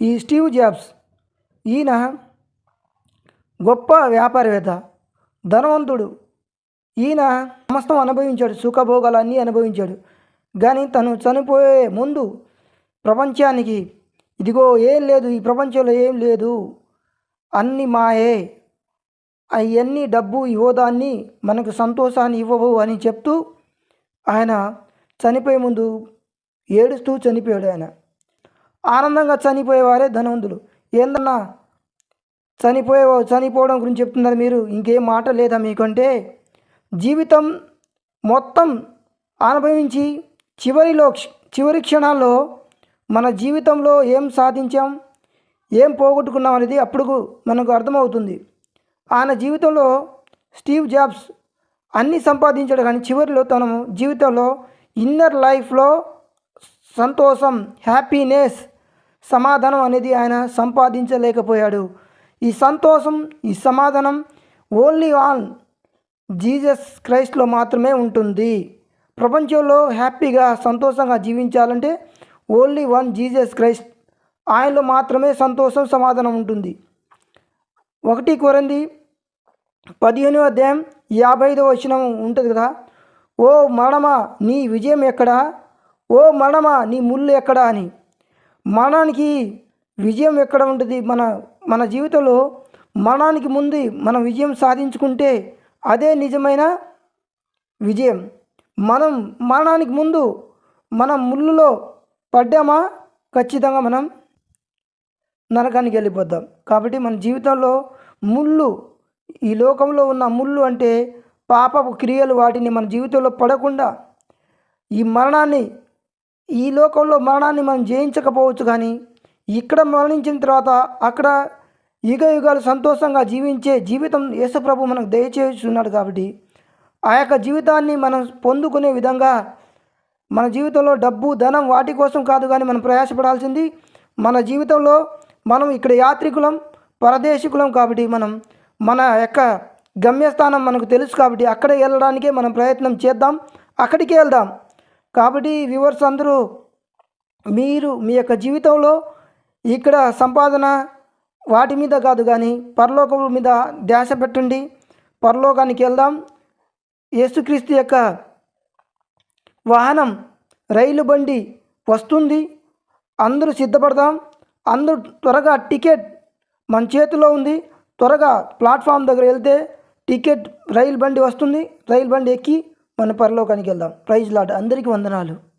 ఈ Steve jobs ఈయన గొప్ప వ్యాపారవేత్త ధనవంతుడు. ఈయన సమస్తం అనుభవించాడు సుఖభోగాలన్నీ అనుభవించాడు. కానీ తను చనిపోయే ముందు ప్రపంచానికి ఇదిగో ఏం లేదు ఈ ప్రపంచంలో ఏం లేదు అన్ని మాయే. అవన్నీ డబ్బు ఈ హోదాన్ని మనకు సంతోషాన్ని ఇవ్వవు అని చెప్తూ ఆయన చనిపోయే ముందు ఏడుస్తూ చనిపోయాడు ఆయన. ఆనందంగా చనిపోయేవారే ధనవంతులు. ఏందన్నా? చనిపోయే చనిపోవడం గురించి చెప్తున్నారు మీరు. ఇంకేం మాట లేదా మీకంటే? జీవితం మొత్తం అనుభవించి చివరిలో క్ష- చివరి క్షణాల్లో మన జీవితంలో ఏం సాధించాం? ఏం పోగొట్టుకున్నాం అనేది అప్పుడు మనకు అర్థమవుతుంది. ఆయన జీవితంలో స్టీవ్ జాబ్స్ అన్నీ సంపాదించాడు కానీ చివరిలో తను జీవితంలో ఇన్నర్ లైఫ్లో సంతోషం హ్యాపీనెస్ సమాధానం అనేది ఆయన సంపాదించలేకపోయాడు. ఈ సంతోషం ఈ సమాధానం ఓన్లీ ఆన్ జీసస్ క్రైస్ట్లో మాత్రమే ఉంటుంది. ప్రపంచంలో హ్యాపీగా సంతోషంగా జీవించాలంటే ఓన్లీ వన్ జీసస్ క్రైస్ట్ ఆయనలో మాత్రమే సంతోషం సమాధానం ఉంటుంది. ఒకటి కొరంది పదిహేనో అధ్యాయం యాభై ఐదో వచనం ఉంటుంది కదా? ఓ మరణమా నీ విజయం ఎక్కడా? ఓ మరణమా నీ ముళ్ళు ఎక్కడా? అని. మరణానికి విజయం ఎక్కడ ఉంటుంది? మన మన జీవితంలో మరణానికి ముందు మనం విజయం సాధించుకుంటే అదే నిజమైన విజయం. మనం మరణానికి ముందు మనం ముళ్ళులో పడ్డామా? ఖచ్చితంగా మనం నరకానికి వెళ్ళిపోద్దాం కాబట్టి మన జీవితంలో ముళ్ళు ఈ లోకంలో ఉన్న ముళ్ళు అంటే పాపపు క్రియలు వాటిని మన జీవితంలో పడకుండా ఈ మరణాన్ని ఈ లోకంలో మరణాన్ని మనం జయించకపోవచ్చు కానీ ఇక్కడ మరణించిన తర్వాత అక్కడ యుగ యుగాలు సంతోషంగా జీవించే జీవితం యేసుప్రభు మనకు దయచేస్తున్నాడు కాబట్టి ఆ యొక్క జీవితాన్ని మనం పొందుకునే విధంగా మన జీవితంలో డబ్బు ధనం వాటి కోసం కాదు కానీ మనం ప్రయాసపడాల్సింది మన జీవితంలో మనం ఇక్కడ యాత్రికులం పరదేశికులం కాబట్టి మనం మన యొక్క గమ్యస్థానం మనకు తెలుసు కాబట్టి అక్కడ వెళ్ళడానికే మనం ప్రయత్నం చేద్దాం అక్కడికి వెళ్దాం. కాబట్టి వ్యూవర్స్ అందరూ మీరు మీ యొక్క జీవితంలో ఇక్కడ సంపాదన వాటి మీద కాదు కానీ పరలోకం మీద ధ్యాస పెట్టండి. పరలోకానికి వెళ్దాం. యేసుక్రీస్తు యొక్క వాహనం రైలు బండి వస్తుంది. అందరూ సిద్ధపడదాం. అందరూ త్వరగా టికెట్ మన చేతిలో ఉంది. త్వరగా ప్లాట్ఫామ్ దగ్గర వెళ్తే టికెట్ రైలు బండి వస్తుంది. రైలు బండి ఎక్కి మన పరలోకానికి వెళ్దాం. ప్రైజ్ లాట్ అందరికీ వందనాలు.